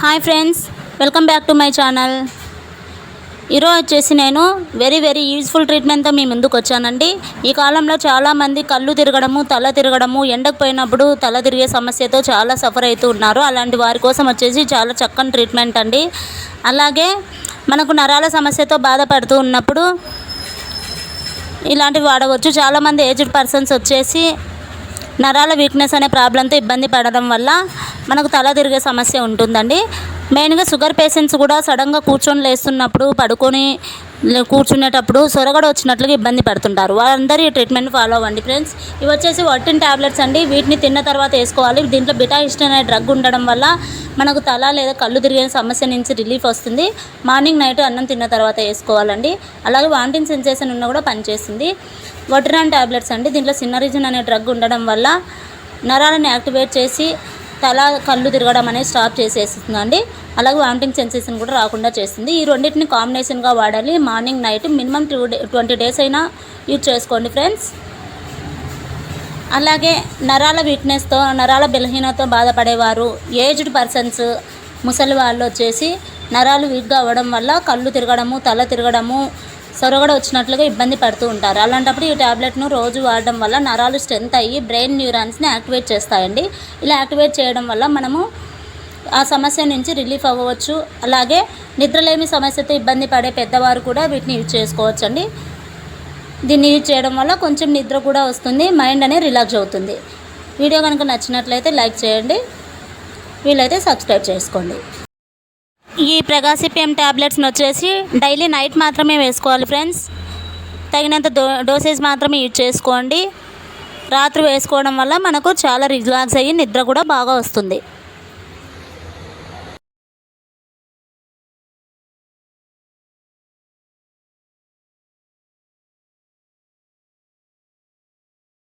Hi friends welcome back to my channel. ఈరోజు వచ్చేసి నేను వెరీ వెరీ యూజ్ఫుల్ ట్రీట్మెంట్తో మీ ముందుకు వచ్చానండి. ఈ కాలంలో చాలామంది కళ్ళు తిరగడము తల తిరగడము ఎండకు పోయినప్పుడు తల తిరిగే సమస్యతో చాలా సఫర్ అవుతూ ఉన్నారు. అలాంటి వారి కోసం వచ్చేసి చాలా చక్కని ట్రీట్మెంట్ అండి. అలాగే మనకు నరాల సమస్యతో బాధపడుతూ ఉన్నప్పుడు ఇలాంటివి వాడవచ్చు. చాలామంది ఏజ్డ్ పర్సన్స్ వచ్చేసి నరాల వీక్నెస్ అనే ప్రాబ్లంతో ఇబ్బంది పడడం వల్ల మనకు తల తిరిగే సమస్య ఉంటుందండి. మెయిన్గా షుగర్ పేషెంట్స్ కూడా సడన్గా కూర్చొని లేస్తున్నప్పుడు పడుకొని కూర్చునేటప్పుడు సొరగడ వచ్చినట్లుగా ఇబ్బంది పడుతుంటారు. వారందరూ ఈ ట్రీట్మెంట్ ఫాలో అవ్వండి ఫ్రెండ్స్ ఇవి వచ్చేసి వర్టిన్ ట్యాబ్లెట్స్ అండి. వీటిని తిన్న తర్వాత వేసుకోవాలి. దీంట్లో బిటాయిస్టిన్ అనే డ్రగ్ ఉండడం వల్ల మనకు తల లేదా కళ్ళు తిరిగే సమస్య నుంచి రిలీఫ్ వస్తుంది. మార్నింగ్ నైట్ అన్నం తిన్న తర్వాత వేసుకోవాలండి. అలాగే వాంటింగ్ సెన్సేషన్ ఉన్న కూడా పనిచేస్తుంది. వట్రాన్ టాబ్లెట్స్ అండి. దీంట్లో సిన్నరిజిన్ అనే డ్రగ్ ఉండడం వల్ల నరాలను యాక్టివేట్ చేసి తల కళ్ళు తిరగడం అనేది స్టాప్ చేసేస్తుందండి. అలాగే వామిటింగ్ సెన్సేషన్ కూడా రాకుండా చేస్తుంది. ఈ రెండింటిని కాంబినేషన్గా వాడాలి. Morning night minimum two day twenty days అయినా యూజ్ చేసుకోండి ఫ్రెండ్స్ అలాగే నరాల వీక్నెస్తో నరాల బలహీనతో బాధపడేవారు ఏజ్డ్ పర్సన్స్ ముసలి వాళ్ళు వచ్చేసి నరాలు వీక్గా అవ్వడం వల్ల కళ్ళు తిరగడము తల తిరగడము సొరగడ వచ్చినట్లుగా ఇబ్బంది పడుతూ ఉంటారు. అలాంటప్పుడు ఈ టాబ్లెట్ను రోజు వాడడం వల్ల నరాలు స్ట్రెంత్ అయ్యి బ్రెయిన్ న్యూరాన్స్ని యాక్టివేట్ చేస్తాయండి. ఇలా యాక్టివేట్ చేయడం వల్ల మనము ఆ సమస్య నుంచి రిలీఫ్ అవ్వవచ్చు. అలాగే నిద్రలేమి సమస్యతో ఇబ్బంది పడే పెద్దవారు కూడా వీటిని యూజ్ చేసుకోవచ్చండి. దీన్ని యూజ్ చేయడం వల్ల కొంచెం నిద్ర కూడా వస్తుంది మైండ్ అనేది రిలాక్స్ అవుతుంది. వీడియో కనుక నచ్చినట్లయితే లైక్ చేయండి. వీలైతే సబ్స్క్రైబ్ చేసుకోండి. ఈ ప్రగాసిపియం ట్యాబ్లెట్స్ని వచ్చేసి డైలీ నైట్ మాత్రమే వేసుకోవాలి ఫ్రెండ్స్. తగినంత డో డోసేజ్ మాత్రమే యూజ్ చేసుకోండి. రాత్రి వేసుకోవడం వల్ల మనకు చాలా రిలాక్స్ అయ్యి నిద్ర కూడా బాగా వస్తుంది.